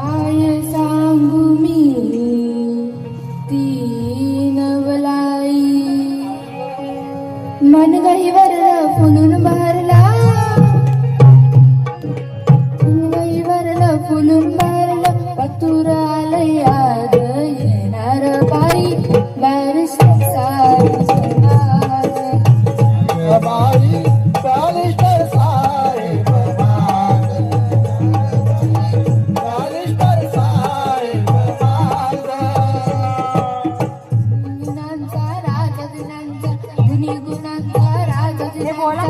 vai बोला